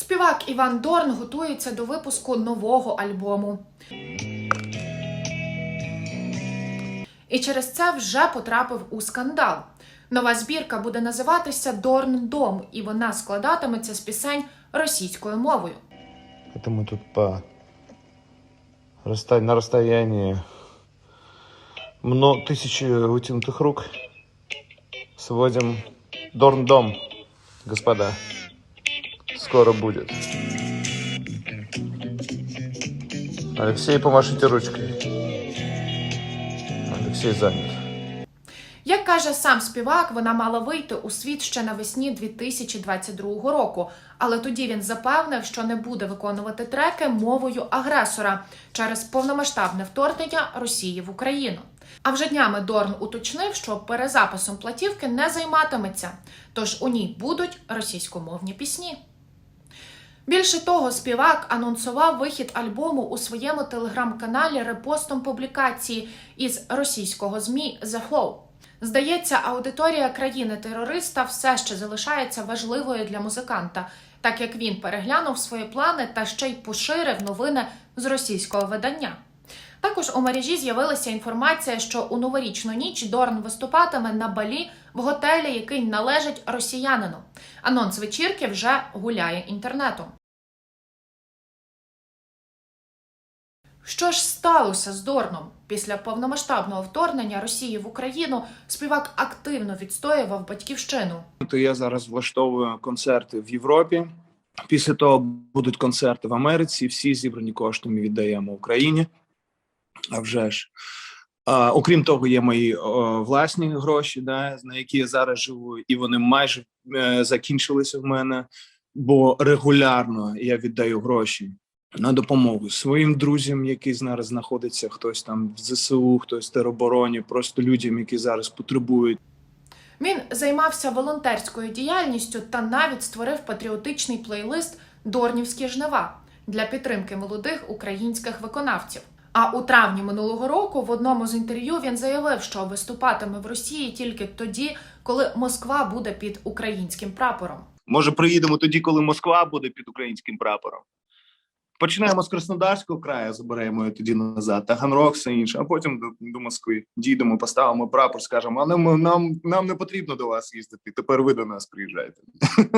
Співак Іван Дорн готується до випуску нового альбому. І через це вже потрапив у скандал. Нова збірка буде називатися Дорн Дом, і вона складатиметься з пісень російською мовою. Это мы тут по расста- на расстоянии мно тысячи вытянутых рук сводим Дорн-дом, господа. Скоро будет. Алексей, помашите ручкой. Алексей занят. Як каже сам співак, вона мала вийти у світ ще навесні 2022 року, але тоді він запевнив, що не буде виконувати треки мовою агресора через повномасштабне вторгнення Росії в Україну. А вже днями Дорн уточнив, що перезаписом платівки не займатиметься, тож у ній будуть російськомовні пісні. Більше того, співак анонсував вихід альбому у своєму телеграм-каналі репостом публікації із російського змі The Flow. Здається, аудиторія країни-терориста все ще залишається важливою для музиканта, так як він переглянув свої плани та ще й поширив новини з російського видання. Також у мережі з'явилася інформація, що у новорічну ніч Дорн виступатиме на балі в готелі, який належить росіянину. Анонс вечірки вже гуляє інтернетом. Що ж сталося з Дорном? Після повномасштабного вторгнення Росії в Україну співак активно відстоював батьківщину. То я зараз влаштовую концерти в Європі. Після того будуть концерти в Америці. Всі зібрані кошти ми віддаємо Україні. А вже ж. А, окрім того, є мої о, власні гроші, да, на які я зараз живу, і вони майже е, закінчилися в мене, бо регулярно я віддаю гроші на допомогу своїм друзям, які зараз знаходяться, хтось там в ЗСУ, хтось в теробороні, просто людям, які зараз потребують. Він займався волонтерською діяльністю та навіть створив патріотичний плейлист Дорнівські жнива для підтримки молодих українських виконавців. А у травні минулого року в одному з інтерв'ю він заявив, що виступатиме в Росії тільки тоді, коли Москва буде під українським прапором. Може, приїдемо тоді, коли Москва буде під українським прапором. Починаємо з Краснодарського краю, заберемо її тоді назад, Таганрог, все інше, а потім до, до Москви. Дійдемо, поставимо прапор, скажемо, але ми, нам, нам не потрібно до вас їздити. Тепер ви до нас приїжджайте.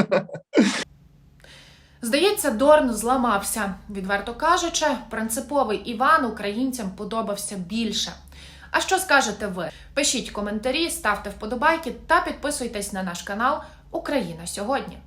Здається, Дорн зламався. Відверто кажучи, принциповий Іван українцям подобався більше. А що скажете ви? Пишіть коментарі, ставте вподобайки та підписуйтесь на наш канал Україна сьогодні.